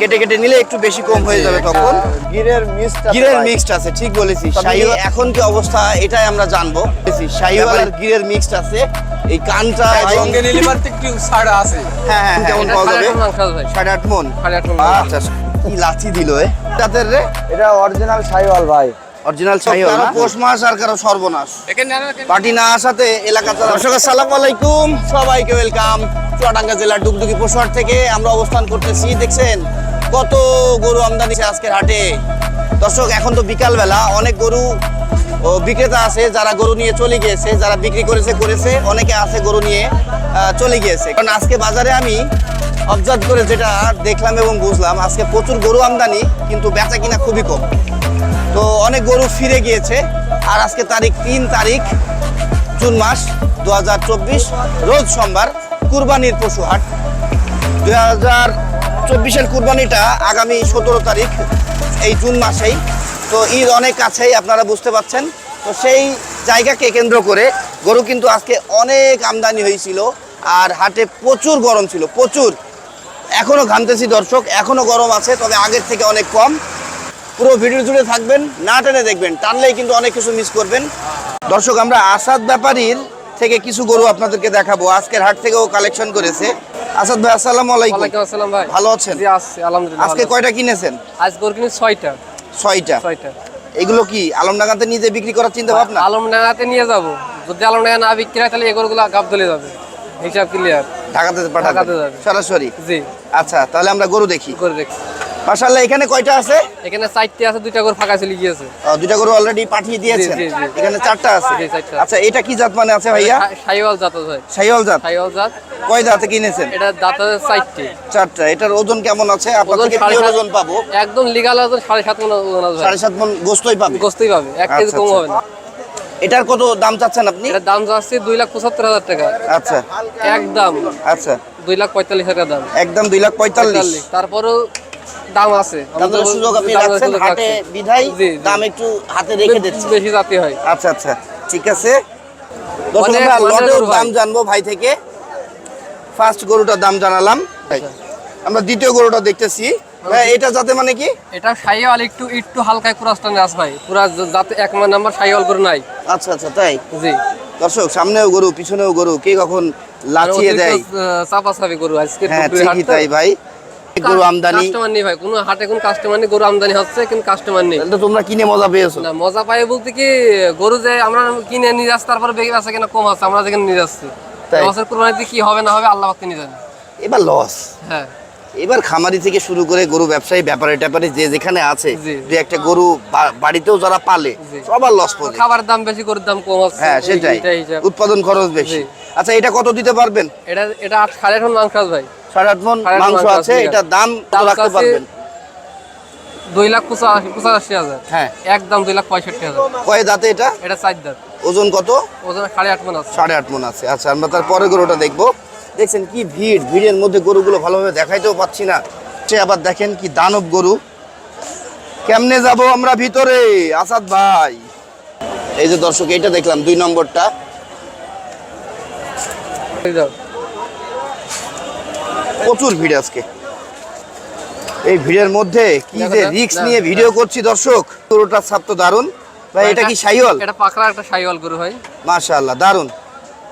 কেটে কেটে নিলে একটু বেশি কম হয়ে যাবে তখন। গিরের মিক্সড গিরের মিক্সড আছে ঠিক বলেছি শাহি এখন কি অবস্থা? এটাই আমরা জানব। শাহিওয়াল আর গিরের মিক্সড আছে। এই কানটা এবং সঙ্গে নিলে মাত্র একটু ছাড় আছে। হ্যাঁ হ্যাঁ কেমন পাওয়া সাড়ে যাবে? সাড়ে আট মন। সাড়ে আট মণ। আচ্ছা কি লাচি দিল এ। তাদের রে? এটা অরিজিনাল সাইওয়াল ভাই। অরিজিনাল শাহিওয়াল কারও পৌষ মাস আর কারও সর্বনাশ। এখানে পার্টি না আসাতে এলাকা চালা দর্শক আসসালামু আলাইকুম। সবাইকে ওয়েলকাম চুয়াডাঙ্গা জেলার ডুগডুগি পশুহাট থেকে আমরা অবস্থান করতেছি দেখছেন? কত গরু আমদানি আজকের হাটে। দর্শক, এখন তো বিকাল বেলা অনেক গরু বিক্রেতা আছে যারা গরু নিয়ে চলে গিয়েছে, যারা বিক্রি করেছে করেছে, অনেকে আছে গরু নিয়ে চলে গিয়েছে। কারণ আজকে বাজারে আমি অবজার্ভ করে যেটা দেখলাম এবং বুঝলাম, আজকে প্রচুর গরু আমদানি, কিন্তু বেচা কিনা খুবই কম। তো অনেক গরু ফিরে গিয়েছে, আর আজকে তারিখ তিন তারিখ, জুন মাস দু হাজার চব্বিশ, রোজ সোমবার কুরবানির পশু হাট। দু হাজার চব্বিশের কুরবানিটা আগামী সতেরো তারিখ, এই জুন মাসেই। তো ঈদ অনেক কাছেই, আপনারা বুঝতে পাচ্ছেন তো সেই জায়গাকে কেন্দ্র করে গরু কিন্তু আজকে অনেক আমদানি হয়েছিল আর হাটে প্রচুর গরম ছিল, প্রচুর। এখনও ঘামতেছি দর্শক এখনও গরম আছে, তবে আগের থেকে অনেক কম। পুরো ভিডিও জুড়ে থাকবেন, না টেনে দেখবেন, টানলেই কিন্তু অনেক কিছু মিস করবেন। দর্শক, আমরা আসাদ ব্যাপারীর থেকে কিছু গরু আপনাদেরকে দেখাবো। আজকের হাট থেকেও কালেকশন করেছে। আসাদ ভাই আসসালামু আলাইকুম। ওয়ালাইকুম আসসালাম ভাই। ভালো আছেন? জি আছি আলহামদুলিল্লাহ আজকে কয়টা কিনেছেন? আজ গরু কিনে ছয়টা। ছয়টা? ছয়টা। এগুলো কি আলমডাঙ্গাতে নিজে বিক্রি করার চিন্তা ভাবনা? আলমডাঙ্গাতে নিয়ে যাব। যদি আলমডাঙ্গা না বিক্রি হয় তাহলে এগুলোগুলো গাবদলে যাবে। হিসাব ক্লিয়ার ঢাকাতে পাঠাতে। সরাসরি? জি। আচ্ছা তাহলে আমরা গরু দেখি। গরু দেখছি মাশাআল্লাহ এখানে কয়টা আছে? এখানে চারটে আছে দুইটা করে ফাঁকা চলে গিয়েছে। দুইটা গরু অলরেডি পাঠিয়ে দিয়েছেন। এখানে চারটা আছে? আচ্ছা এটা কি জাত মানে আছে ভাইয়া? সাইওয়াল জাত আছে ভাই। শাহিওয়াল জাত? সাইওয়াল জাত। কয় দাঁতে কিনেছেন? এটা দাঁত আছে চারটে। চারটা। এটার ওজন কেমন আছে? সাড়ে পিওর ওজন পাবো? একদম লিগাল ওজন সাড়ে সাত মন ওজন আছে ভাই। সাড়ে সাত মন গোস্তই পাবে? গোস্তই পাবে। এক কেজি আচ্ছা, কম আচ্ছা। হবে না। এটার কত দাম চাচ্ছেন আপনি? এটার দাম যাচ্ছে দুই লাখ পঁচাত্তর হাজার টাকা। আচ্ছা। একদম। আচ্ছা। দুই লাখ পঁয়তাল্লিশ হাজার দাম। একদম দুই লাখ পঁয়তাল্লিশ। পঁয়তাল্লিশ। তারপরেও দাম আছে। সুযোগ আপনি রাখছেন হাটে বিধাই। দাম একটু হাতে রেখে দিচ্ছে। বেশি জাতি হয়। আচ্ছা আচ্ছা। ঠিক আছে। দর্শক আমরা গরু ভাই। দাম জানব ভাই থেকে। ফার্স্ট গরুটার দাম জানালাম। আমরা দ্বিতীয় গরুটা দেখতেছি। এটা যাতে মানে কি? এটা সাইওয়াল একটু একটু হালকায় কুরাস্টানে আস ভাই। পুরা যাতে এক মান নাম্বার সাইওয়াল করে নাই। আচ্ছা আচ্ছা তাই? জি। দর্শক সামনেও গরু পিছনেও গরু কে কখন লাচিয়ে দেয়? চাপা চাপি গরু আজকে হ্যাঁ ঠিকই তাই ভাই। গরু আমদানি। কাস্টমার নেই ভাই কোনো হাটে কোনো কাস্টমার নেই গরু আমদানি হচ্ছে কিন্তু কাস্টমার নেই। তাহলে তোমরা কিনে মজা পেয়েছ। না মজা পাই বলতে কি গরু যে আমরা কিনে নিয়ে যাচ্ছি তারপরে বেগে আছে কিনা কম আছে আমরা যেখানে নিয়ে যাচ্ছি। কুরবানিতে কি হবে না হবে আল্লাহ পাক তিনি জানেন এবার লস হ্যাঁ। এবার খামারি থেকে শুরু করে গরু ব্যবসায়ী ব্যাপারে ট্যাপারে যে যেখানে আছে যে একটা গরু বাড়িতেও যারা পালে সবার লস পড়ে। খাবার দাম বেশি গরুর দাম কম আছে। হ্যাঁ সেটাই। উৎপাদন খরচ বেশি। আচ্ছা এটা কত দিতে পারবেন? এটা এটা আট সাড়ে আট মাংস ভাই। সাড়ে আট মন মাংস আছে এটার দাম কত রাখতে পারবেন। দুই লাখ পঁচাশি হাজার। হ্যাঁ। একদম দুই লাখ পঁয়ষট্টি হাজার। কয় দাঁতে এটা? এটা চার দাঁত। ওজন কত? ওজন সাড়ে আট মন আছে। সাড়ে আট মন আছে। আচ্ছা আমরা তার পরে গরুটা দেখব। দেখছেন কি ভিড়? ভিড়ের মধ্যে গরুগুলো ভালোভাবে দেখাইতেও পাচ্ছি না। সে আবার দেখেন কি দানব গরু। কেমনে যাব আমরা ভিতরে? আসাদ ভাই। এই যে দর্শক এইটা দেখলাম দুই নম্বরটা। প্রচুর ভিড় আজকে। এই ভিড়ের মধ্যে কি যে রিক্স নিয়ে ভিডিও করছি দর্শক গরুটার ছাপ তো দারুণ ভাই এটা কি সাইওয়াল? এটা পাকড়া একটা সাইওয়াল গরু ভাই। মাশাআল্লাহ দারুণ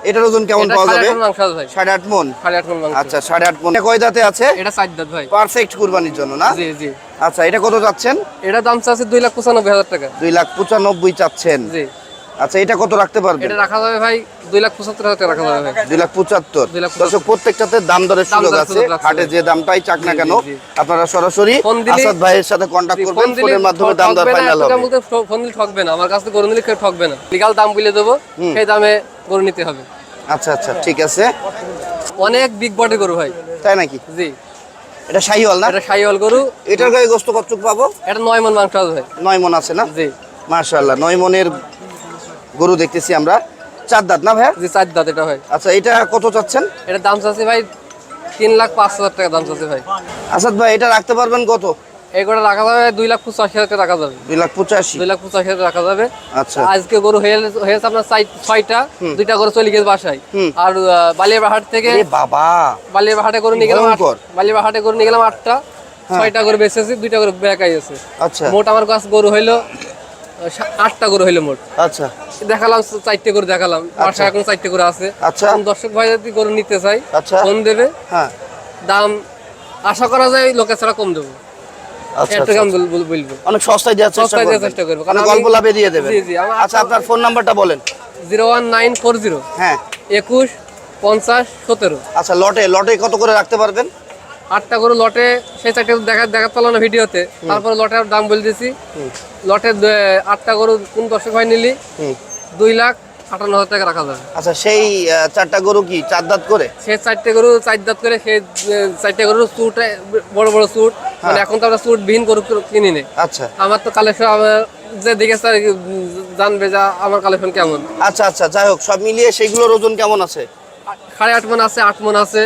এটার ওজন কেমন পাওয়া যাবে আট মণ মাংস আছে ভাই। সাড়ে আট মন? সাড়ে আট মণ আচ্ছা সাড়ে আট মন। এটা কয় দাঁতে আছে? এটা চার দাঁত ভাই। পারফেক্ট কুরবানির জন্য না? জি জি। আচ্ছা এটা কত চাচ্ছেন? এটা দাম চাচ্ছে দুই লাখ পঁচানব্বই হাজার টাকা। দুই লাখ পঁচানব্বই চাচ্ছেন। জি। আচ্ছা এটা কত রাখতে পারবেন? এটা রাখা যাবে ভাই দুই লাখ পঁচাত্তর হাজার টাকা রাখা যাবে। ভাই দুই লাখ পঁচাত্তর। দুই লাখ দর্শক প্রত্যেকটাতে দাম দরের সুযোগ আছে। হাটে। যে দামটাই চাক না কেন। আপনারা সরাসরি আসাদ ভাইয়ের সাথে কন্ট্যাক্ট জি, করবেন ফোনের মাধ্যমে দাম দর ফাইনাল হবে। ফোন দিলে ঠকবে না। আমার কাছে গরু নিলে কেউ ঠকবে না। লিগাল দাম বলে দেবো সেই দামে গরু নিতে হবে। আচ্ছা আচ্ছা ঠিক আছে। অনেক বিগ বডি গরু ভাই। তাই নাকি? জি। এটা শাহিওয়াল না? এটা সাইওয়াল গরু। এটার গায়ে গোস্ত কতটুক পাবো? এটা নয় মন মাংস আছে ভাই। নয় মন আছে না? জি। মাশাআল্লাহ নয় মনের গরু দেখতেছি আমরা। চার দাঁত না ভাইয়া? জি চার দাঁত এটা ভাই আচ্ছা এটা কত চাচ্ছেন? এটা দাম চাচ্ছে ভাই তিন লাখ পাঁচ হাজার টাকা দাম চাচ্ছে ভাই। আসাদ ভাই এটা রাখতে পারবেন কত? রাখা যাবে দুই লাখ পঁচাশি হাজার টাকা রাখা যাবে। দুই লাখ পঁচাশি। দুই লাখ পঁচাশি হাজার রাখা যাবে। আচ্ছা। আজকে গরু হয়ে হয়েছে আপনার ছয়টা। দুইটা গরু চলে গেছে বাসায়। আর বালিয়াবাহাট থেকে বাবা। বালিয়াবাহাটে গরু নিয়ে গেলাম বালিয়াবাহাটে গরু নিয়ে গেলাম আটটা। ছয়টা করে বেঁচেছি দুইটা করে বেকাই আছে। আচ্ছা। মোট আমার কাছে গরু হইল আটটা গরু হইল মোট। আচ্ছা। দেখালাম চারটে করে দেখালাম। বাসায় এখন চারটে করে আছে। আচ্ছা। দর্শক ভাই যদি গরু নিতে চাই আচ্ছা। ফোন দেবে। হ্যাঁ। দাম আশা করা যায় লোকের ছাড়া কম দেবো। আচ্ছা আচ্ছা। অনেক সস্তায় দেওয়ার চেষ্টা করব, কারণ গল্প লাভে দিয়ে আচ্ছা আপনার ফোন নাম্বারটা বলেন। Zero one nine four zero. হ্যাঁ। একুশ পঞ্চাশ সতেরো। আচ্ছা লটে লটে কত করে রাখতে পারবেন? আটটা করে লটে সেই চারটে দেখা দেখা পেল না ভিডিওতে। তারপরে লটের দাম বলে দিয়েছি লটে আটটা গরু কোন দর্শক ভাই নিলি? দুই লাখ আটান্ন হাজার টাকা রাখা যাবে আচ্ছা সেই চারটা গরু কি চার দাঁত করে? সে চারটে গরু চার দাঁত করে সে চারটে গরু স্যুট বড় বড় স্যুট মানে এখন তো আমরা স্যুট বিহীন গরু কিনি নে। আচ্ছা। আমার তো কালেকশন আমার যে দেখে স্যার জানবে যা আমার কালেকশন কেমন। আচ্ছা আচ্ছা যাই হোক সব মিলিয়ে সেইগুলোর ওজন কেমন আছে? সাড়ে আট মন আছে আট মন আছে।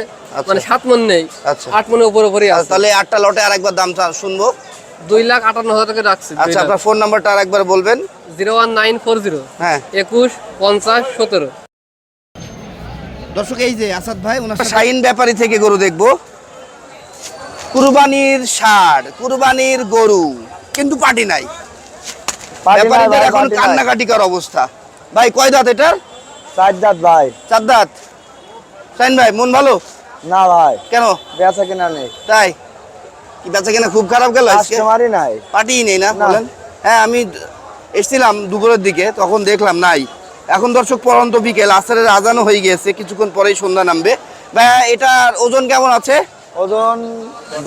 মানে সাত মন নেই। আচ্ছা। আট মনের উপর তাহলে আটটা লটে আর একবার দাম শুনব। দুই লাখ আটান্ন হাজার টাকা রাখছি আচ্ছা আপনার ফোন নাম্বারটা আর একবার বলবেন। Zero one nine four zero. হ্যাঁ। একুশ পঞ্চাশ সতেরো। দর্শক এই যে আসাদ ভাই ওনার শাইন ব্যাপারী থেকে গরু দেখব। কুরবানির ষাড় কুরবানির গরু কিন্তু পাটি নাই। ব্যাপারীদের এখন পাটি নাই। কান্নাকাটিকার অবস্থা। ভাই কয় দাঁত এটার? চার দাঁত ভাই। চার দাঁত। শাইন ভাই মন ভালো? না ভাই। কেন? বেচা কেনা নেই। তাই? কি বেচা কেনা খুব খারাপ গেল আজকে? কাস্টমারই নাই। পাটিই নেই না। বলেন। হ্যাঁ আমি এসেছিলাম দুপুরের দিকে তখন দেখলাম নাই। এখন দর্শক পরন্ত বিকেল আসরের আজানও হয়ে গিয়েছে কিছুক্ষণ পরেই সন্ধ্যা নামবে। ভাই এটার ওজন কেমন আছে? ওজন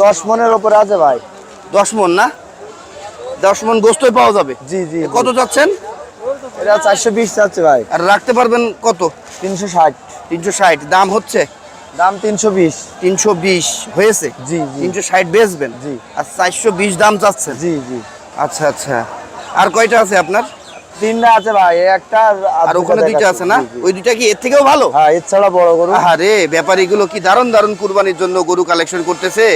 দশ মনের ওপরে আছে ভাই। দশ মন না? দশ মন গোস্তই পাওয়া যাবে? জি জি জি। কত চাচ্ছেন? এটা চারশো বিশ চাচ্ছে ভাই। আর রাখতে পারবেন কত? তিনশো ষাট। তিনশো ষাট। দাম হচ্ছে? দাম তিনশো বিশ। তিনশো বিশ হয়েছে? জি তিনশো ষাট বেচবেন? জি। আর চারশো বিশ দাম চাচ্ছেন? জি জি। আচ্ছা আচ্ছা। আর কয়টা আছে আপনার? তিনটা আছে ভাই একটা আর ওখানে দুইটা আছে না? ওই দুইটা কি এর থেকেও ভালো? হ্যাঁ বড় গরু। আরে ব্যাপারীগুলো কি দারুণ দারুণ কুরবানির জন্য গরু কালেকশন করতেছে।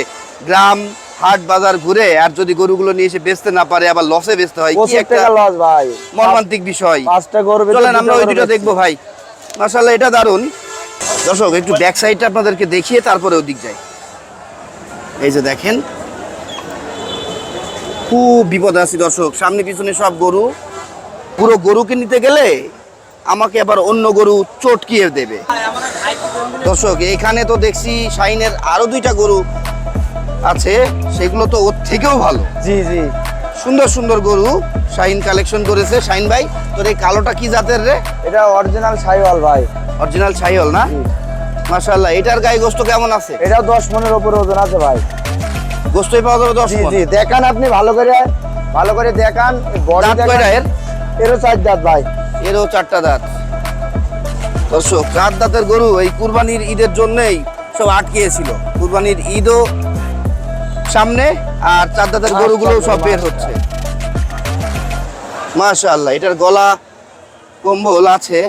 গ্রাম হাট বাজার ঘুরে আর যদি গরুগুলো নিয়ে এসে বেচতে না পারে আবার লসে বেচতে হয় কি একটা লস ভাই। মর্মান্তিক বিষয়। পাঁচটা গরু চলেন আমরা ওই দুটো দেখব ভাই। মাশাল্লাহ এটা দারুণ। দর্শক একটু ব্যাক সাইডটা আপনাদেরকে দেখিয়ে তারপরে ওদিক যাই। এই যে দেখেন খুব বিপদ আছি দর্শক। সামনে পিছনে সব গরু। পুরো গরুকে নিতে গেলে আমাকে আবার অন্য গরু চটকিয়ে দেবে। দর্শক এখানে তো দেখছি শাইনের আরও দুইটা গরু আছে সেগুলো তো ওর থেকেও ভালো। জি জি। সুন্দর সুন্দর গরু শাইন কালেকশন করেছে। শাইন ভাই তোর এই কালোটা কি জাতের রে? এটা অরিজিনাল সাইওয়াল ভাই। অরিজিনাল ছাইল না? জি। মাশাআল্লাহ এটার গায়ে গোস্ত কেমন আছে? এটা দশ মনের ওপরে ওজন আছে ভাই। গোস্তই পাওয়া যাবে দশ জি দেখান আপনি ভালো করে ভালো করে দেখান বডি দাঁত কয়টা এর? এরও চার দাঁত ভাই। এরও চারটা দাঁত। দর্শক চার দাঁতের গরু এই কুরবানির ঈদের জন্যই সব আটকিয়েছিল কুরবানির ঈদও সামনে আর চার দাঁতের গরুগুলো সব বের হচ্ছে। মাশাআল্লাহ এটার গলা কম্বল আছে।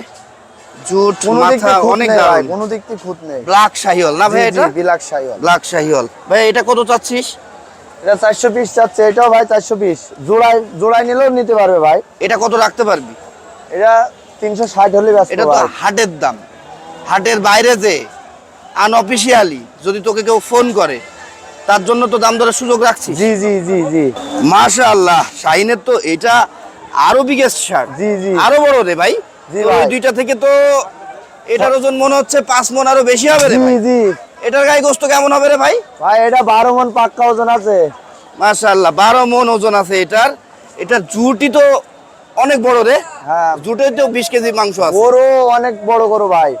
জুট মাথা অনেক দারুণ। কোনো দিক থেকে খুঁত নেই। ব্ল্যাক শাহিওল না ভাই জি, জি, এটা? Black Sahiwal black Sahiwal. ভাই এটা কত চাচ্ছিস? এটা চারশো পিস চাচ্ছে এটাও ভাই চারশো পিস জোড়ায় জোড়ায় নিলেও নিতে পারবে ভাই। এটা কত রাখতে পারবি? এটা তিনশো ষাট হলে এটা তো হাটের দাম। হাটের বাইরে যে আনঅফিসিয়ালি যদি তোকে কেউ ফোন করে তার জন্য তো দাম দরের সুযোগ রাখছি জি জি জি জি। মাশা আল্লাহ শাহিনের তো এটা আরও বিগেস্ট শার্ট জি, জি। আরও বড় রে ভাই। ওই দুইটা থেকে তো এটার ওজন মনে হচ্ছে পাঁচ মন আরও বেশি হবে রে জি জি। এটার গায়ে গোস্ত কেমন হবে রে ভাই? ভাই এটা বারো মন পাক্কা ওজন আছে। মাশাআল্লাহ বারো মন ওজন আছে এটার। এটার জুটি তো অনেক বড় রে। হ্যাঁ। জুটে তো বিশ কেজি মাংস আছে। গরু অনেক বড় গরু ভাই।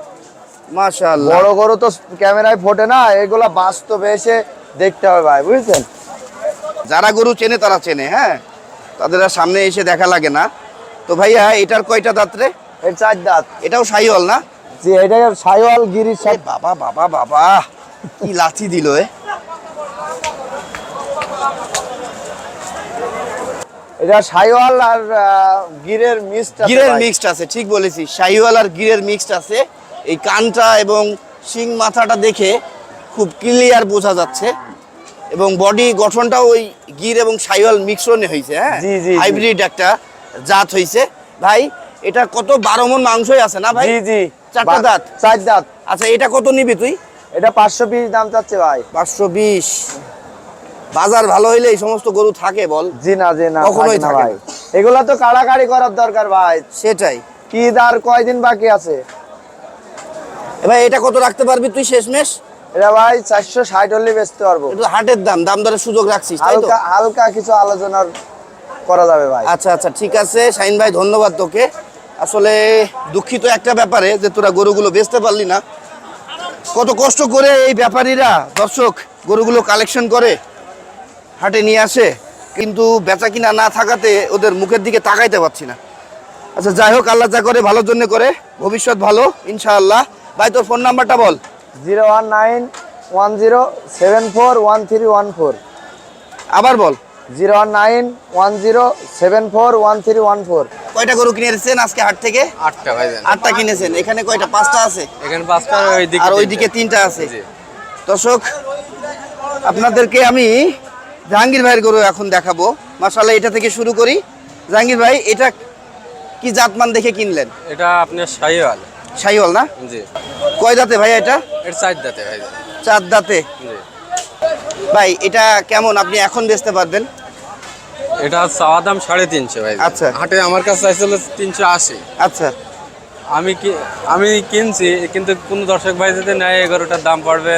মাশা আল্লাহ বড় গরু তো ক্যামেরায় ফোটে না এগুলা বাস্তবে এসে দেখতে হবে ভাই বুঝছেন? যারা গরু চেনে তারা চেনে হ্যাঁ? তাদের সামনে এসে দেখা লাগে না। তো ভাইয়া এটার কয়টা দাঁতরে এর চার দাঁত। এটাও সাইওয়াল না? জি এটা সাইওয়াল গিরির সাথে বাবা বাবা বাবা। কি লাথি দিল এ। এটা সাইওয়াল আর গিরের মিক্সড গিরের মিক্সড আছে ঠিক বলেছি শাহিওয়াল আর গিরের মিক্সড আছে। এই কানটা এবং শিং মাথাটা দেখে খুব ক্লিয়ার বোঝা যাচ্ছে। এবং বডি গঠনটাও ওই গির এবং শাহিওয়াল মিক্সনে হয়েছে হ্যাঁ। হাইব্রিড একটা জাত হয়েছে ভাই এটা কত বারো মন মাংসই আছে না ভাই? জি জি। চারটা দাঁত? চার দাঁত। আচ্ছা এটা কত নিবি তুই? এটা পাঁচশো পিস দাম চাচ্ছে ভাই। পাঁচশো বিশ। বাজার ভালো হইলে এই সমস্ত গরু থাকে বল। জি না জি না কখনোই থাকে এগুলা তো কাড়াকাড়ি করার দরকার ভাই। সেটাই। ঈদ আর কয়দিন বাকি আছে? এবার এটা কত রাখতে পারবি তুই শেষমেশ? এটা ভাই চারশো ষাট হলে বেচতে পারব। এটা হাটের দাম দাম দরের সুযোগ রাখছিস তাই তো? হালকা হালকা কিছু আলোচনার করা যাবে ভাই। আচ্ছা আচ্ছা ঠিক আছে। শাহিন ভাই ধন্যবাদ তোকে। আসলে দুঃখিত একটা ব্যাপারে যে তোরা গরুগুলো বেচতে পারলি না। কত কষ্ট করে এই ব্যাপারীরা দর্শক গরুগুলো কালেকশন করে হাটে নিয়ে আসে কিন্তু বেচা কিনা না থাকাতে ওদের মুখের দিকে তাকাইতে পারছি না। আচ্ছা যাই হোক আল্লাহ যা করে ভালোর জন্য করে ভবিষ্যৎ ভালো ইনশাআল্লাহ। ভাই তোর ফোন নাম্বারটা বল। Zero one nine one zero seven four one three one four. আবার বল। Zero one nine one zero seven four one three one four. কয়টা গরু কিনে এসেছেন আজকে হাট থেকে? আটটা ভাইজান আটটা কিনেছেন। এখানে কয়টা? পাঁচটা আছে? এখানে পাঁচটা ওই দিকে আর ওইদিকে তিনটা আছে। জি। দর্শক আপনাদেরকে আমি জাহাঙ্গীর ভাইয়ের গরু এখন দেখাবো। মাসাল্লাহ এটা থেকে শুরু করি। জাহাঙ্গীর ভাই এটা কি জাতমান দেখে কিনলেন? এটা আপনার শাহিওয়াল। সাইওয়াল না? জি। কয় দাঁতে ভাই এটা? এর সাইড দাতে ভাইজান চার দাঁতে। জি। ভাই এটা কেমন? আপনি এখন বেচতে পারবেন? এটা চাওয়া দাম সাড়ে তিনশো ভাই। আচ্ছা। হাটে আমার কাছে চাইছিল তিনশো আশি। আচ্ছা। আমি কি আমি কিনছি কিন্তু কোন দর্শক ভাই যদি নেয় এগারোটার দাম পড়বে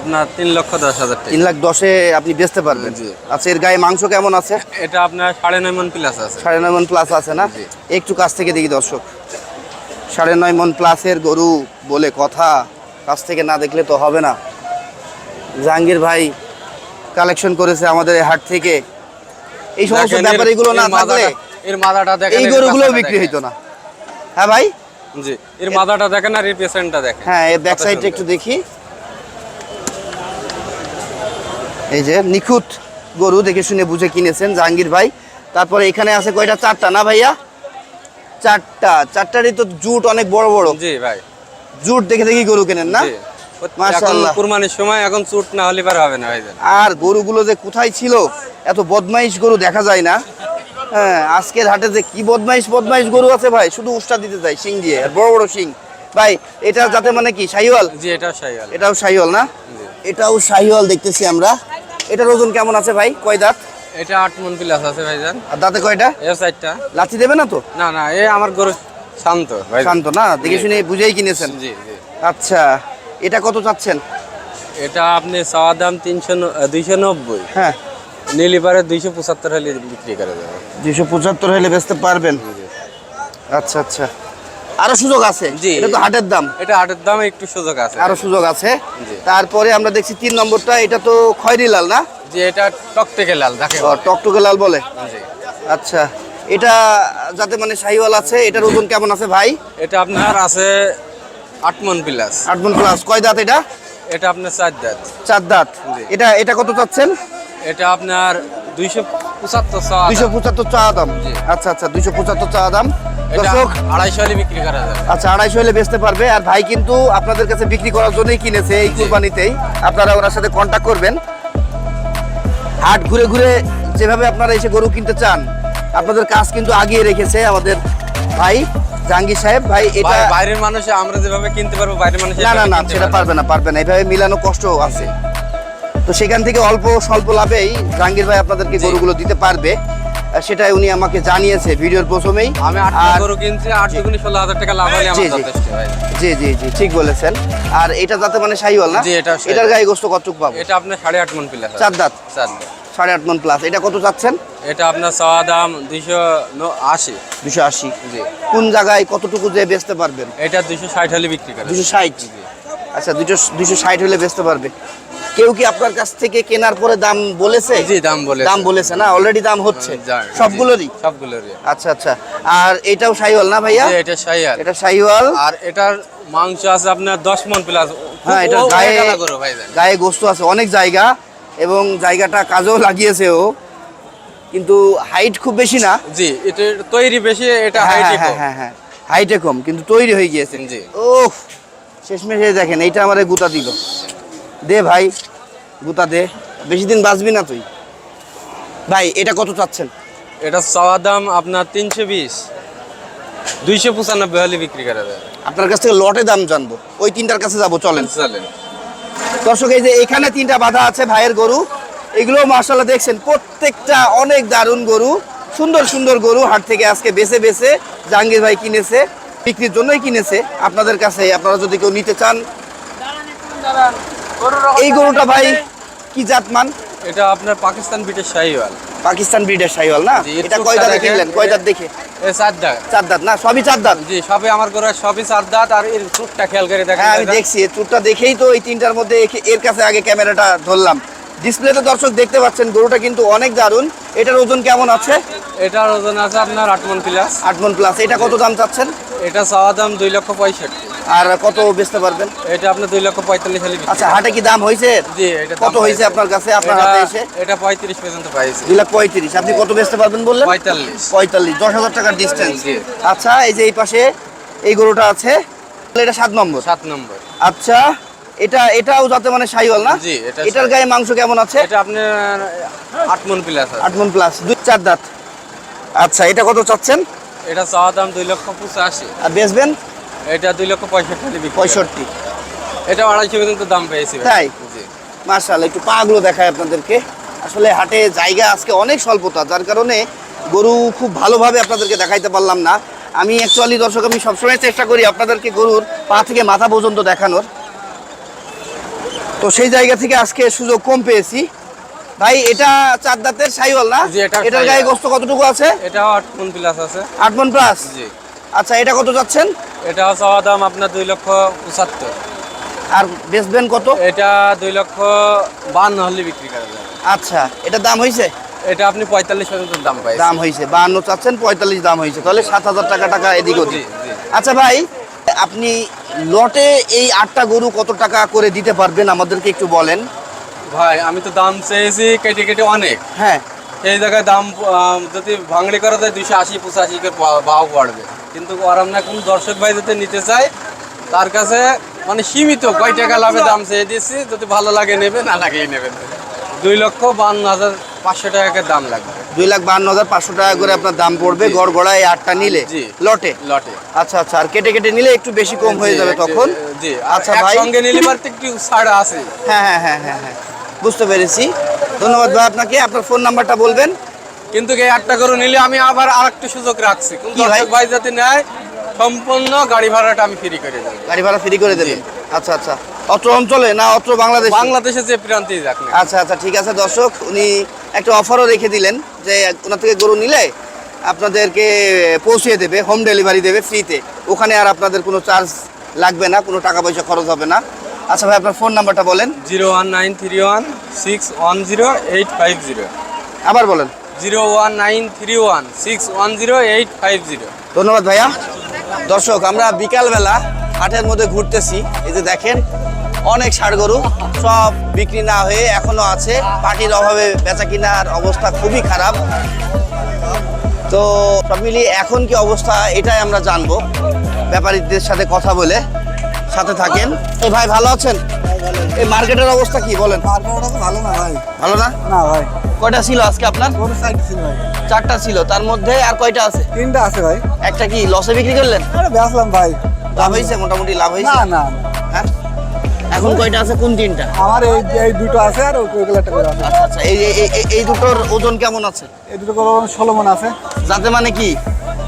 আপনার তিন লক্ষ দশ হাজার টাকা। তিন লাখ দশে আপনি বেচতে পারবেন। জি। আচ্ছা এর গায়ে মাংস কেমন আছে? এটা আপনার সাড়ে নয় মন প্লাস আছে। সাড়ে নয় মন প্লাস আছে না? একটু কাছ থেকে দেখি দর্শক। সাড়ে নয় মন প্লাসের গরু বলে কথা কাছ থেকে না দেখলে তো হবে না। জাহাঙ্গীর ভাই কালেকশন করেছে আমাদের হাট থেকে। এই সমস্ত ব্যাপারীগুলো না থাকলে এর মাথাটা দেখেন এই গরুগুলো বিক্রি হইতো না। হ্যাঁ ভাই? জি এর মাথাটা দেখেন আর এর পেছনটা দেখেন। হ্যাঁ এর ব্যাক সাইডটা একটু দেখি। এই যে নিখুঁত গরু দেখে শুনে বুঝে কিনেছেন জাহাঙ্গীর ভাই। তারপরে এখানে আছে কয়টা? চারটা না ভাইয়া? চারটা। চারটারই তো জুট অনেক বড় বড়। জি ভাই। জুট দেখে দেখি গরু কেনেন না? মাশাআল্লাহ। কুরবানির সময় এখন চুট না হলে পার হবে না ভাইজান আর গরুগুলো যে কোথায় ছিল এত বদমাইশ গরু দেখা যায় না। হ্যাঁ আজকের হাটে যে কি বদমাইশ বদমাইশ গরু আছে ভাই? শুধু উষ্টা দিতে শিং দিয়ে আর বড় বড় শিং। ভাই এটা যাতে মানে কি শাহিওয়াল? জি এটা শাহিওয়াল। এটাও শাহিওয়াল না? এটাও শাহিওয়াল দেখতেছি আমরা। এটার ওজন কেমন আছে ভাই? কয় দাঁত? এটা আট মন প্লাস আছে ভাইজান আর দাঁতে কয়টা? সাইডটা লাচি দেবে না তো? না না এ আমার গরু শান্ত ভাই শান্ত না? দেখে শুনে বুঝেই কিনেছেন। জি জি। আচ্ছা। এটা কত চাচ্ছেন? এটা আপনি চাওয়া দাম তিনশো দুইশো নব্বই। হ্যাঁ। নীলিপারে দুইশো পঁচাত্তর হলে বিক্রি করে দেবো দুইশো পঁচাত্তর হলে বেচতে পারবেন? আচ্ছা আচ্ছা। আরও সুযোগ আছে? জি। এটা তো হাটের দাম। এটা আটের দামে একটু সুযোগ আছে। আরও সুযোগ আছে। তারপরে আমরা দেখছি তিন নম্বরটা এটা তো খয়রি লাল না? যে এটা টকটেকে লাল ও, টকটকে লাল বলে? আচ্ছা। এটা যাতে মানে শাহিওয়াল আছে এটার ওজন কেমন আছে ভাই? এটা আপনার আছে আট মন প্লাস। আট মন প্লাস। কয় দাঁত এটা? এটা আপনার চার দাঁত। চার দাঁত। এটা এটা কত চাচ্ছেন? এটা আপনার দুইশো পঁচাত্তর দুইশো পঁচাত্তর চা দাম। আচ্ছা আচ্ছা দুইশো পঁচাত্তর চা দাম। দর্শক আড়াইশো হলে বিক্রি করা যাবে। আচ্ছা আড়াইশো হলে বেচতে পারবে। আর ভাই কিন্তু আপনাদের কাছে বিক্রি করার জন্যই কিনেছে এই কুরবানিতেই। আপনারা ওনার সাথে কন্ট্যাক্ট করবেন। হাট ঘুরে ঘুরে যেভাবে আপনারা এসে গরু কিনতে চান আপনাদের কাজ কিন্তু আগিয়ে রেখেছে আমাদের ভাই। জাহাঙ্গীর সাহেব ভাই এটা বাইরের মানুষে আমরা যেভাবে কিনতে পারব বাইরের মানুষ না না না সেটা পারবে না। পারবে না এভাবে মিলানো কষ্ট আছে। তো সেখান থেকে অল্প স্বল্প লাভেই জাহাঙ্গীর ভাই আপনাদেরকে গরুগুলো দিতে পারবে। সেটাই উনি আমাকে জানিয়েছে ভিডিওর প্রথমেই। আমি গরু কিনছি আট দুগুনি ষোলো হাজার টাকা লাভ হলে জি, আমার জি। যথেষ্ট ভাই। জি জি জি ঠিক বলেছেন। আর এটা যাতে মানে শাহিওয়াল না? জি, এটা এটার গায়ে গোস্ত কতটুক পাবো? এটা আপনার সাড়ে আট মন প্লাস চার দাঁত। চার দাঁত। সাড়ে আট মন প্লাস এটা কত চাচ্ছেন? এটা আপনার চাওয়া দাম দুইশো আশি। দুশো আশি। জি। কোন জায়গায় কতটুকু যে বেচতে পারবেন? এটা দুইশো ষাট হলে বিক্রি করে। দুশো ষাট? আচ্ছা দুশো দুশো ষাট হলে বেচতে পারবে। কেউ কি আপনার কাছ থেকে কেনার পরে দাম বলেছে? জি দাম বলে দাম বলেছে না? অলরেডি দাম হচ্ছে? সবগুলোরই? সবগুলোরই। আচ্ছা আচ্ছা। আর এটাও শাহিওয়াল না ভাইয়া? এটা শাহিয়াল এটা শাহিওয়াল আর এটার মাংস আছে আপনার দশ মন প্লাস হ্যাঁ এটা গায়ে গায়ে গোস্ত আছে অনেক জায়গা। এবং জায়গাটা কাজেও লাগিয়েছে ও কিন্তু হাইট খুব বেশি না। জি এটা তৈরি বেশি এটা হ্যাঁ হাইটে হ্যাঁ হ্যাঁ হ্যাঁ হাইটে কম কিন্তু তৈরি হয়ে গিয়েছে। জি। ও শেষমেশ দেখেন এইটা আমারে গুতা দিল। দে ভাই গুতা দে। বেশি দিন বাঁচবি না তুই। ভাই এটা কত চাচ্ছেন? এটা চাওয়া দাম আপনার তিনশো বিশ। দুইশো পঁচানব্বই হলে বিক্রি করা যাবে আপনার কাছ থেকে লটে দাম জানব। ওই তিনটার কাছে যাব চলেন। চলেন। দর্শক, এই যে এখানে তিনটা বাধা আছে ভাইয়ের গরু। এগুলো মার্শাল্লাহ দেখছেন, প্রত্যেকটা অনেক দারুণ গরু, সুন্দর সুন্দর গরু হাট থেকে আজকে বেছে বেছে জাহাঙ্গীর ভাই কিনেছে, বিক্রির জন্যই কিনেছে। আপনাদের কাছে আপনারা যদি কেউ নিতে চান, এই গরুটা ভাই কি জাত মান এটা আপনার পাকিস্তান বিটের শাহিওয়াল। পাকিস্তান ব্রিডের সাইওয়াল না? এটা কয় দাঁতে। কিনলেন? কয় দাঁত দেখে? চার দাগ চার দাঁত না? সবই চার দাঁত? জি সবই আমার করে সবই চার দাঁত আর এর চুটটা খেয়াল করে দেখেন হ্যাঁ আমি দেখছি এই চুরটা দেখেই তো এই তিনটার মধ্যে এর কাছে আগে ক্যামেরাটা ধরলাম। ডিসপ্লেতে দর্শক দেখতে পাচ্ছেন গরুটা কিন্তু অনেক দারুণ। এটার ওজন কেমন আছে? এটার ওজন আছে আপনার আট মন প্লাস আট মন প্লাস এটা কত দাম চাচ্ছেন? এটা চাওয়া দাম দুই লক্ষ পঁয়ষট্টি। আর কত বেচতে পারবেন? এটা আপনার দুই লক্ষ পঁয়তাল্লিশ হলে আচ্ছা হাটে কি দাম হয়েছে? জি এটা কত হয়েছে আপনার কাছে? আপনার হাতে এসে? এটা পঁয়ত্রিশ পর্যন্ত পাইছি দুই লাখ পঁয়ত্রিশ। আপনি কত বেচতে পারবেন বললেন? পঁয়তাল্লিশ। পঁয়তাল্লিশ। দশ হাজার টাকার ডিস্টেন্স আচ্ছা এই যে এই পাশে এই গরুটা আছে এটা সাত নম্বর। সাত নম্বর। আচ্ছা এটা এটাও যাতে মানে সাইওয়াল না? জি, এটার গায়ে মাংস কেমন আছে? এটা আপনার আট মন প্লাস আট মন প্লাস দুই চার দাঁত। আচ্ছা এটা কত চাচ্ছেন? এটা চাওয়া দাম দুই লক্ষ পঁচাশি। আর বেচবেন? এটা দুই লক্ষ পঁয়ষট্টি। পঁয়ষট্টি। এটা আড়াইশো পর্যন্ত দাম পেয়েছি তাই? মার্শাল একটু পাগুলো দেখায় আপনাদেরকে। আসলে হাটে জায়গা আজকে অনেক স্বল্পতা যার কারণে গরু খুব ভালোভাবে আপনাদেরকে দেখাইতে পারলাম না। আমি অ্যাকচুয়ালি দর্শক আমি সবসময় চেষ্টা করি আপনাদেরকে গরুর পা থেকে মাথা পর্যন্ত দেখানোর। তো সেই জায়গা থেকে আজকে সুযোগ কম পেয়েছি। ভাই এটা চার দাঁতের সাইওয়াল না? এটা এটার গায়ে গোস্ত কতটুকু আছে? এটাও আট মন প্লাস আছে। আট মন প্লাস জি। আচ্ছা এটা কত যাচ্ছেন? এটা চাওয়া দাম আপনার দুই লক্ষ পঁচাত্তর। আর বেচবেন কত? এটা দুই লক্ষ বান্ন হলে বিক্রি করা যাবে আচ্ছা এটা দাম হয়েছে এটা আপনি পঁয়তাল্লিশ পর্যন্ত দাম পাইছেন। দাম হয়েছে বাহান্ন চাচ্ছেন পঁয়তাল্লিশ দাম হয়েছে তাহলে সাত হাজার টাকা টাকা এদিক ওদিক। আচ্ছা ভাই আপনি লটে এই আটটা গরু কত টাকা করে দিতে পারবেন? আমাদেরকে একটু বলেন। ভাই আমি তো দাম চেয়েছি কেটে কেটে অনেক। হ্যাঁ। এই জায়গায় দাম যদি ভাঙড়ি করা যায় দুইশো আশি পঁচাশি করে ভাও পড়বে কিন্তু আরাম না কোন দর্শক ভাই যদি নিতে চায় তার কাছে মানে সীমিত কয় টাকা লাভে দাম চেয়ে দিচ্ছি যদি ভালো লাগে নেবে না লাগেই নেবেন দুই লক্ষ বান্ন হাজার পাঁচশো টাকা দাম লাগবে। দুই লাখ বাহান্ন হাজার পাঁচশো টাকা করে আপনার দাম পড়বে। গড় গড়ায় আটটা নিলে। লটে? লটে। আচ্ছা আচ্ছা আর কেটে কেটে নিলে একটু বেশি কম হয়ে যাবে তখন? জি। আচ্ছা ভাই। সঙ্গে নিলে একটু ছাড় আছে। হ্যাঁ হ্যাঁ হ্যাঁ হ্যাঁ হ্যাঁ বুঝতে পেরেছি। ধন্যবাদ ভাই আপনাকে। আপনার ফোন নাম্বারটা বলবেন। কিন্তু এই আটটা গরু নিলে আমি আবার আরেকটা সুযোগ রাখছি। কোন কি ভাই? দর্শক ভাই যাতে নেয় সম্পূর্ণ গাড়ি ভাড়াটা আমি ফ্রি করে দেবো। গাড়ি ভাড়া ফ্রি করে দেবেন আচ্ছা আচ্ছা। অত্র অঞ্চলে না অত্র বাংলাদেশ? বাংলাদেশে যে প্রান্তেই যাক আচ্ছা আচ্ছা ঠিক আছে দর্শক। উনি একটা অফারও রেখে দিলেন যে ওনার থেকে গরু নিলে আপনাদেরকে পৌঁছিয়ে দেবে হোম ডেলিভারি দেবে ফ্রিতে ওখানে আর আপনাদের কোনো চার্জ লাগবে না কোনো টাকা পয়সা খরচ হবে না। আচ্ছা ভাই আপনার ফোন নাম্বারটা বলেন। Zero one nine three one six one zero eight five zero. আবার বলেন। Zero one nine three one six one zero eight five zero. ধন্যবাদ ভাইয়া। দর্শক আমরা বিকালবেলা হাটের মধ্যে ঘুরতেছি। এই যে দেখেন অনেক ষাড় গরু সব বিক্রি না হয়ে এখনও আছে। পাটির অভাবে বেচা কিনার অবস্থা খুবই খারাপ। তো সব মিলিয়ে এখন কি অবস্থা এটাই আমরা জানব। ব্যাপারীদের সাথে কথা বলে সাথে থাকেন। এই ভাই ভালো আছেন? এই মার্কেটের অবস্থা কি বলেন। ভালো না ভাই। ভালো না? না ভাই। কয়টা ছিল আজকে আপনার? কোন সাইড ছিল ভাই। চারটা ছিল তার মধ্যে আর কয়টা আছে? তিনটা আছে ভাই। একটা কি লসে বিক্রি করলেন? আরে বেসলাম ভাই। লাভ হয়েছে? মোটামুটি লাভ হয়েছে? না না হ্যাঁ? এখন কয়টা আছে? কোন তিনটা? আমার এই এই দুটো আছে আর ওইগুলো একটা করে আছে। আচ্ছা আচ্ছা এই এই- দুটোর ওজন কেমন আছে? এই দুটো করে ষোলো মন আছে। যাতে মানে কি?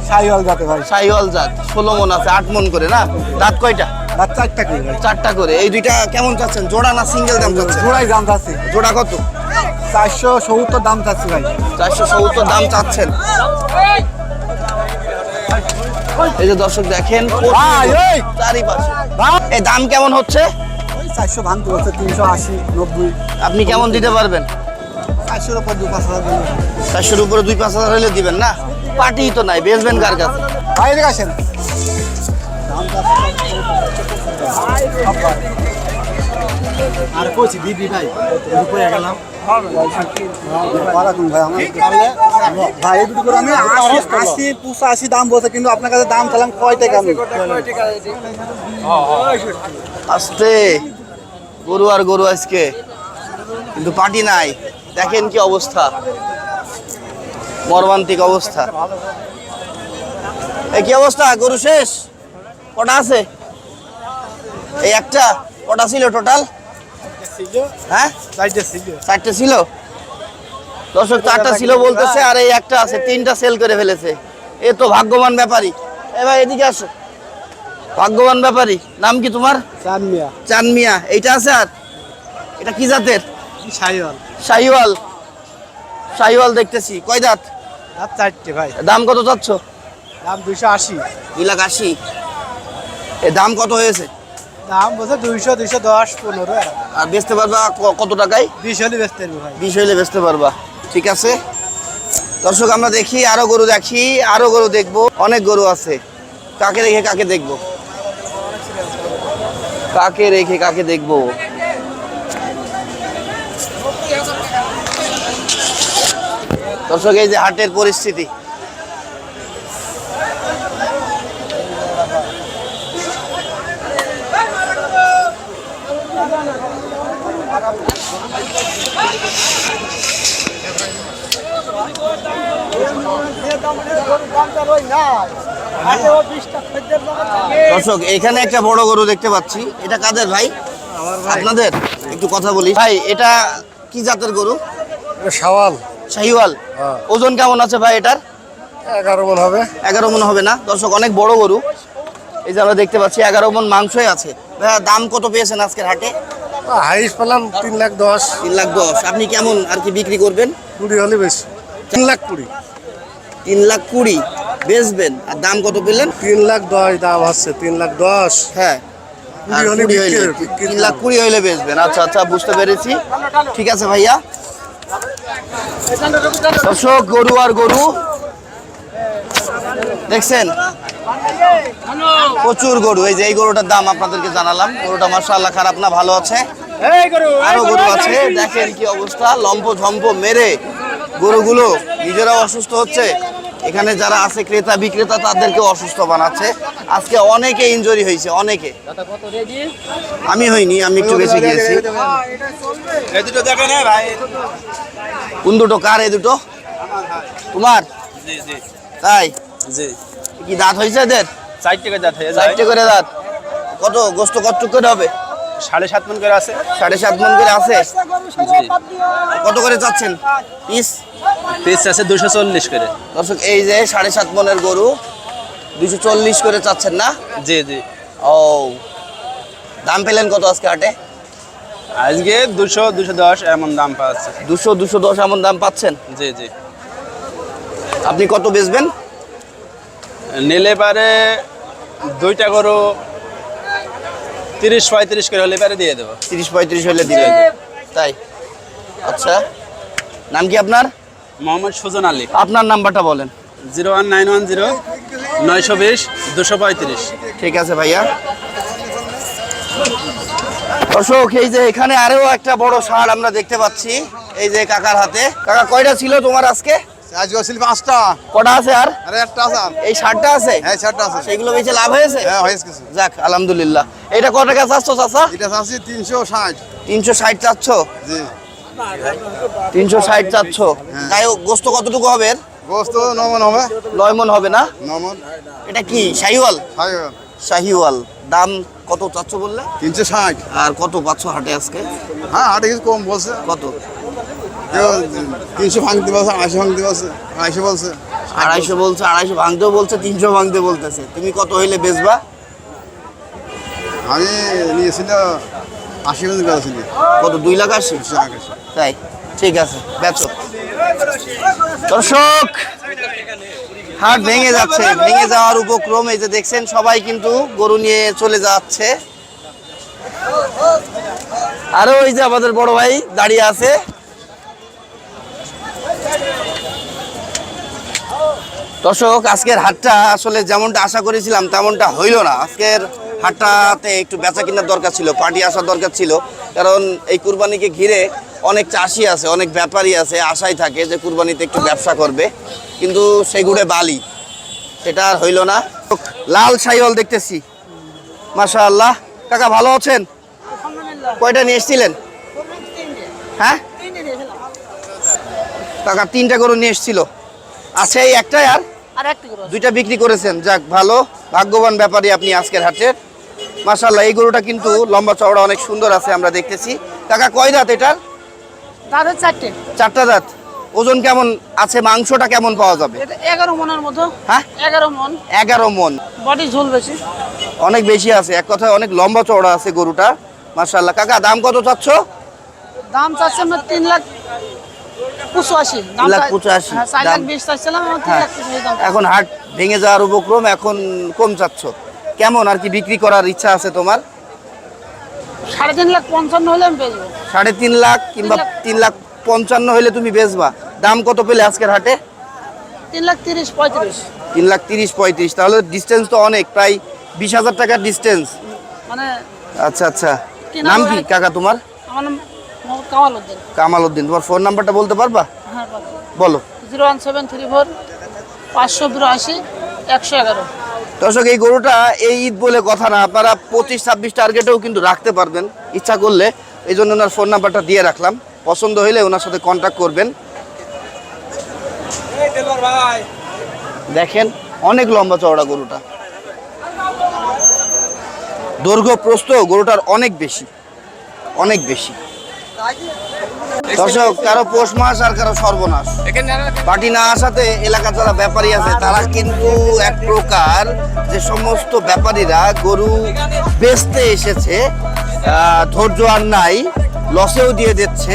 সাইওয়াল যাতে ভাই। সাইওয়াল জাত ষোলো মন আছে আট মন করে না? দাঁত কয়টা? রাত চারটা করে চারটা করে। এই দুইটা কেমন চাচ্ছেন? জোড়া না সিঙ্গেল দাম চাচ্ছেন? জোড়াই দাম চাচ্ছি। জোড়া কত? চারশো সত্তর দাম চাচ্ছি ভাই চারশো সত্তর দাম চাচ্ছেন এই যে দর্শক দেখেন ভাই, এই! চারিপাশে এই দাম কেমন হচ্ছে ওই চারশো ভাঙতে হচ্ছে তিনশো আশি নব্বই আপনি কেমন দিতে পারবেন চারশোর উপর দু পাঁচ হাজার চারশোর উপরে দুই পাঁচ হাজার হলে দিবেন না পার্টি তো নাই বেচবেন কার কাছে ভাই এদিকে আসেন আর কইছি দিদি ভাই উপরে গেলাম। ভাই আমার ভাই এই দুটো করে আমি আশি আশি দাম বলছে কিন্তু আপনার কাছে দাম চালাম কয় টাকা আমি? আস্তে গরু আর গরু আজকে। কিন্তু পার্টি নাই। দেখেন কি অবস্থা। মর্মান্তিক অবস্থা। এই কি অবস্থা? গরু শেষ? কটা আছে? এই একটা? কটা ছিল টোটাল হ্যাঁ? চারটে ছিল? দর্শক চারটা ছিল বলতেছে আর এই একটা আছে তিনটা সেল করে ফেলেছে। এ তো ভাগ্যবান ব্যাপারী এ ভাই এদিকে আসো। ভাগ্যবান ব্যাপারী নাম কি তোমার? চান মিয়া চানমিয়া। এইটা আছে আর? এটা কি জাতের? সাইওয়াল শাহিওয়াল। শাহিওয়াল দেখতেছি। কয় দাঁত? রাত চারটে ভাই। দাম কত চাচ্ছ? দাম দুইশো আশি। দুই লাখ আশি। এ দাম কত হয়েছে? দাম বলছে দুইশো দুইশো দশ পনেরো আর বেচতে পারবা কত টাকায়? বিশ হলে বেচতে পারব ভাই। বিষ হইলে বেচতে পারবা। ঠিক আছে? দর্শক আমরা দেখি আরও গরু দেখি আরও গরু দেখব অনেক গরু আছে। কাকে রেখে কাকে দেখব? কাকে রেখে কাকে দেখব? দর্শক এই যে হাটের পরিস্থিতি। দর্শক এখানে একটা বড় গরু দেখতে পাচ্ছি। এটা কাদের ভাই? আপনাদের? একটু কথা বলি ভাই এটা কি জাতের গরু? সাওয়াল শাহিওয়াল। ওজন কেমন আছে ভাই এটার? এগারো মন হবে। এগারো মন হবে না? দর্শক অনেক বড় গরু। এই যে আমরা দেখতে পাচ্ছি এগারো মন মাংসই আছে। ভাইয়া দাম কত পেয়েছেন আজকের হাটে? হাইস পেলাম তিন লাখ দশ। তিন লাখ দশ। আপনি কেমন আর কি বিক্রি করবেন? কুড়ি হলে বেশি। তিন লাখ কুড়ি। তিন লাখ কুড়ি। বেচবেন। আর দাম কত পেলেন তিন লাখ দশ দাম হচ্ছে তিন লাখ দশ। হ্যাঁ। তিন লাখ কুড়ি হইলে বেচবেন। আচ্ছা আচ্ছা বুঝতে পেরেছি। ঠিক আছে ভাইয়া। দর্শক গরু আর গরু। দেখছেন? প্রচুর গরু। এই যে এই গরুটার দাম আপনাদেরকে জানালাম। গরুটা মাশাআল্লাহ খারাপ না ভালো আছে। আরও গরু আছে। দেখেন কি অবস্থা। লম্প ঝম্প মেরে গরুগুলো নিজেরাও অসুস্থ হচ্ছে। এখানে যারা আছে ক্রেতা বিক্রেতা তাদেরকে অসুস্থ বানাচ্ছে। আজকে অনেকে ইনজুরি হয়েছে অনেকে। আমি হইনি আমি একটু বেশি গিয়েছি। কোন দুটো? কার এই দুটো? তোমার? তাই? কি দাঁত হয়েছে এদের? চার টাকা যাতে চারটে করে দাঁত। কত? গোস্ত কতটুকু করে হবে? সাড়ে সাত মন করে আছে। সাড়ে সাত মন করে আছে? কত করে যাচ্ছেন পিস? পিস আছে দুশো চল্লিশ করে। দর্শক এই যে সাড়ে সাত মনের গরু দুশো চল্লিশ করে চাচ্ছেন না? জি জি। ও। দাম পেলেন কত আজকে হাটে? আজকে দুশো দুশো দশ এমন দাম পাচ্ছে। দুশো দুশো দশ এমন দাম পাচ্ছেন? জি জি। আপনি কত বেচবেন? নিলে পারে দুইটা গরু তিরিশ পঁয়ত্রিশ করে হলে পারে দিয়ে দেবো। তিরিশ পঁয়ত্রিশ হলে দিবেন তাই? আচ্ছা। নাম কি আপনার? মোহাম্মদ সুজন আলী। আপনার নাম্বারটা বলেন। Zero one nine one zero নয়শো বিশ দুশো পঁয়ত্রিশ। ঠিক আছে ভাইয়া। দর্শক এই যে এখানে আরও একটা বড় সার আমরা দেখতে পাচ্ছি। এই যে কাকার হাতে। কাকা কয়টা ছিল তোমার আজকে? আজ গেছিল পাঁচটা। কটা আছে আর? আরে একটা আছে আর। এই সারটা আছে? হ্যাঁ চারটা আছে। সেগুলো বেশি লাভ হয়েছে? হ্যাঁ হয়েছে কিছু। যাক আলহামদুলিল্লাহ। এটা কত টাকা চাচ্ছ চাচা? এটা আছে তিনশো ষাট। তিনশো ষাট চাচ্ছ? জি। তিনশো ষাট চাচ্ছ? তাই গোস্ত কতটুকু হবে গোস্ত নমন হবে। নয় মন হবে না? নমন। এটা কি শাহিওয়াল? সাইওয়াল শাহিওয়াল। দাম কত চাচ্ছ বললে? তিনশো ষাট। আর কত পাচ্ছ হাটে আজকে? হ্যাঁ কিছু কম বলছে। কত? কেউ তিনশো ভাঙতে বলছে আড়াইশো ভাঙতে বলছে আড়াইশো বলছে। আড়াইশো বলছে আড়াইশো ভাঙতেও বলছে তিনশো ভাঙতে বলতেছে। তুমি কত হইলে বেচবা? আমি নিয়েছিল আশি বছর কত দুই লাখ আশি। তাই ঠিক আছে বেচো। দর্শক হাট ভেঙে যাচ্ছে ভেঙে যাওয়ার উপক্রম এই যে দেখছেন সবাই কিন্তু গরু নিয়ে চলে যাচ্ছে। আরও ওই যে আমাদের বড় ভাই দাঁড়িয়ে আছে। দর্শক আজকের হাটটা আসলে যেমনটা আশা করেছিলাম তেমনটা হইল না। আজকের হাটটাতে একটু বেচা কেনার দরকার ছিল পার্টি আসার দরকার ছিল। কারণ এই কুরবানিকে ঘিরে অনেক চাষি আছে অনেক ব্যাপারী আছে আশায় থাকে যে কুরবানিতে একটু ব্যবসা করবে। কিন্তু সেগুড়ে বালি সেটা আর হইল না। লাল সাইওয়াল দেখতেছি। মাশা আল্লাহ কাকা ভালো আছেন? কয়টা নিয়ে এসেছিলেন? হ্যাঁ? কাকা তিনটা গরু নিয়ে এসেছিল। আছে এই একটাই আর? দুইটা বিক্রি করেছেন। যাক ভালো। ভাগ্যবান ব্যাপারী আপনি আজকের হাটের মাশাল্লাহ এই গরুটা কিন্তু লম্বা চওড়া অনেক সুন্দর আছে আমরা দেখতেছি। কাকা কয় দাঁত এটার? চারটে। চারটা দাঁত। ওজন কেমন আছে? মাংসটা কেমন পাওয়া যাবে? এগারো মনের মতো। হ্যাঁ? এগারো মন। এগারো মন। বডি ঝোল বেশি। অনেক বেশি আছে। এক কথায় অনেক লম্বা চওড়া আছে গরুটা। মার্শাল্লাহ কাকা দাম কত চাচ্ছ? দাম চাচ্ছে আমরা তিন লাখ পঁচাশি। লাখ পঁচাশি, হ্যাঁ, হ্যাঁ। এখন হাট ভেঙে যাওয়ার উপক্রম এখন কম চাচ্ছ। কেমন আর কি বিক্রি করার ইচ্ছা আছে তোমার? সাড়ে তিন লাখ পঞ্চান্ন হলে আমি বেচবো। সাড়ে তিন লাখ কিংবা তিন লাখ। পঞ্চান্ন হলে তুমি বেচবা। দাম কত পেলে আজকের হাটে? তিন লাখ তিরিশ পঁয়ত্রিশ। তিন লাখ তিরিশ পঁয়ত্রিশ। তাহলে ডিস্টেন্স তো অনেক প্রায় বিশ হাজার টাকার ডিস্টেন্স মানে আচ্ছা আচ্ছা। নাম নাম কি কাকা তোমার? আমার নাম মোহাম্মদ কামাল উদ্দিন তোমার ফোন নাম্বারটা বলতে পারবা? হ্যাঁ বলো। Zero one seven three four পাঁচশো বিরাশি একশো এগারো। দর্শক এই গরুটা এই ঈদ বলে কথা না আপনারা পঁচিশ ছাব্বিশ টার্গেটেও কিন্তু রাখতে পারবেন ইচ্ছা করলে। এই জন্য ওনার ফোন নাম্বারটা দিয়ে রাখলাম। পছন্দ হলে ওনার সাথে কন্ট্যাক্ট করবেন। দেখেন অনেক লম্বা চওড়া গরুটা। দৈর্ঘ্য প্রস্থ গরুটার অনেক বেশি অনেক বেশি। দর্শক, কারও পৌষ মাস আর কারও সর্বনাশ। পার্টি না আসাতে এলাকার যারা ব্যাপারী আছে, তারা কিন্তু এক প্রকার যে সমস্ত ব্যাপারীরা গরু বেচতে এসেছে ধৈর্য আর নাই, লসেও দিয়ে দিচ্ছে।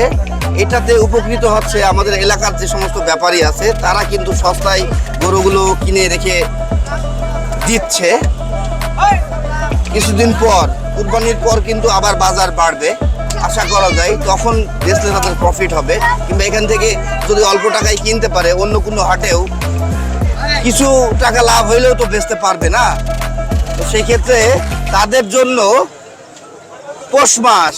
এটাতে উপকৃত হচ্ছে আমাদের এলাকার যে সমস্ত ব্যাপারী আছে, তারা কিন্তু সস্তায় গরুগুলো কিনে রেখে দিচ্ছে। কিছুদিন পর, কুরবানির পর কিন্তু আবার বাজার বাড়বে। আশা করা যায়, তখন বেচলে তাদের প্রফিট হবে। কিংবা এখান থেকে যদি অল্প টাকায় কিনতে পারে, অন্য কোনো হাটেও কিছু টাকা লাভ হইলেও তো বেচতে পারবে না। তো সেই ক্ষেত্রে তাদের জন্য পৌষ মাস